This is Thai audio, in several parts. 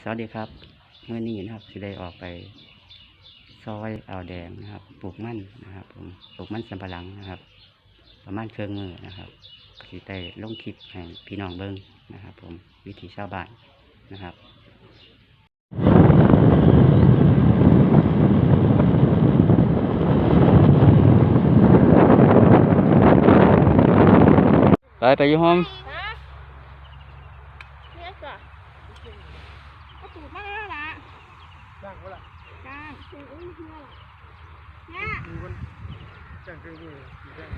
สวัสดีครับเมื่อนี้นะครับสิได้ออกไป ซอยอ่าวแดงนะครับปลูกมันนะครับผมปลูกมันสำปะหลังนะครับ ประมาณเครื่องมือนะครับสิได้ลงคลิปให้พี่น้องเบิ้งนะครับ ผมวิถีชาวบ้านนะครับไปไปยู่ห้อง ฮะเนี่ยจ้ะ ก็ตูดมาแล้วล่ะจ้างเขาละจ้าเสียงอุ้ยเนี่ยเนี่ยมีคนจ้างเครื่องมือมีจ้าง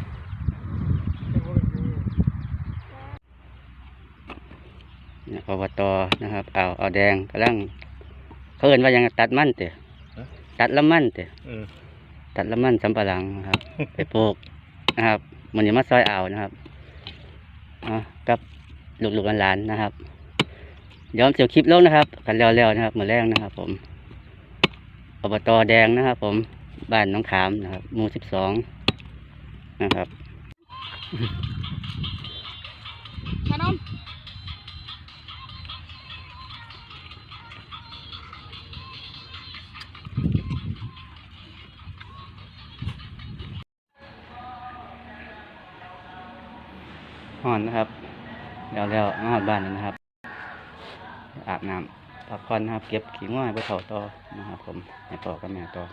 จ้างเขาเป็นเครื่องมือเนี่ยอบตนะครับอ่าวอ่าวแดงกำลังเขาเอินว่าหยังตัดมันเตะตัดละมันเตะเออตัดละมันสำปะหลังนะครับ ไปปลูกนะครับมันนี้มาซอยอ่าวนะครับอะกับลูกๆหลานๆนะครับ เดี๋ยวผมจะเอาคลิปลงนะครับ กันแล้วๆนะครับมือแรกนะครับ ผมอบตแดงนะครับ ผมบ้านหน้องขามนะครับหมู่สิบสองนะครับขนมห่อนนะครับ แล้วแล้วมาหอดบ้านแล้วนะครับ อาบน้ำพักผ่อนนะครับ เก็บขี้ง่อยไปเผาต่อนะครับผมให้ต่อกับแม่ต่อ